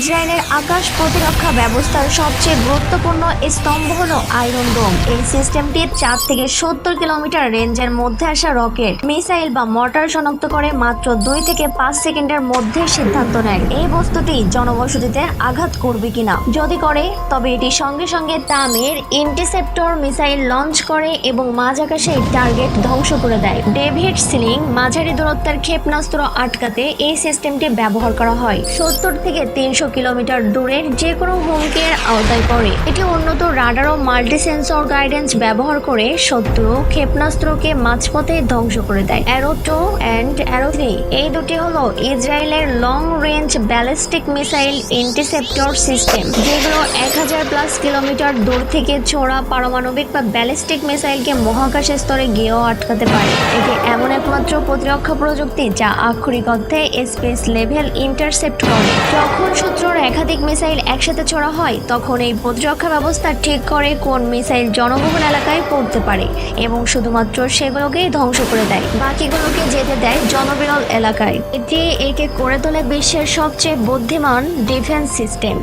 ইসরায়েলের আকাশ প্রতিরক্ষা ব্যবস্থার সবচেয়ে গুরুত্বপূর্ণ স্তম্ভ হল আয়রন ডোম এই সিস্টেমটি চার থেকে সত্তর কিলোমিটার রেঞ্জের মধ্যে আসা রকেট। মিসাইল বা মর্টার শনাক্ত করে মাত্র দুই থেকে পাঁচ সেকেন্ডের মধ্যে সিদ্ধান্ত নেয়। এই বস্তুটি জনবসতিতে আঘাত করবে কিনা? যদি করে, তবে এটি সঙ্গে সঙ্গে তামের ইন্টারসেপ্টর মিসাইল লঞ্চ করে এবং মাঝ আকাশে টার্গেট ধ্বংস করে দেয়। ডেভিড সিলিং মাঝারি দূরত্বের ক্ষেপণাস্ত্র আটকাতে এই সিস্টেমটি ব্যবহার করা হয়। সত্তর থেকে তিনশো কিলোমিটার দূরের যে কোনো হুমকির আওতায় পড়ে। এটি উন্নত রাডার ও মাল্টি সেন্সর গাইডেন্স ব্যবহার করে শত্রু ক্ষেপণাস্ত্রকে মাঝপথে ধ্বংস করে দেয়। Arrow two and Arrow three, এই দুটি হলো ইসরায়েলের long range ballistic missile interceptor system যেগুলো এক হাজার প্লাস কিলোমিটার দূর থেকে ছোড়া পারমাণবিক বা ব্যালিস্টিক মিসাইলকে মহাকাশ স্তরে গিয়েও আটকাতে পারে। এটি এমন একমাত্র প্রতিরক্ষা প্রযুক্তি যা আক্ষরিক অর্থে স্পেস লেভেল ইন্টারসেপ্ট করে। যখন শত্রুর একাধিক মিসাইল একসাথে ছড়া হয়, তখন এই প্রতিরক্ষা ব্যবস্থা ঠিক করে কোন মিসাইল জনবহুল এলাকায় পড়তে পারে এবং শুধুমাত্র সেগুলোকেই ধ্বংস করে দেয়। বাকিগুলোকে যেতে দেয় জনবিরল এলাকায়। এটি একে করে তোলে বিশ্বের সবচেয়ে বুদ্ধিমান ডিফেন্স সিস্টেম।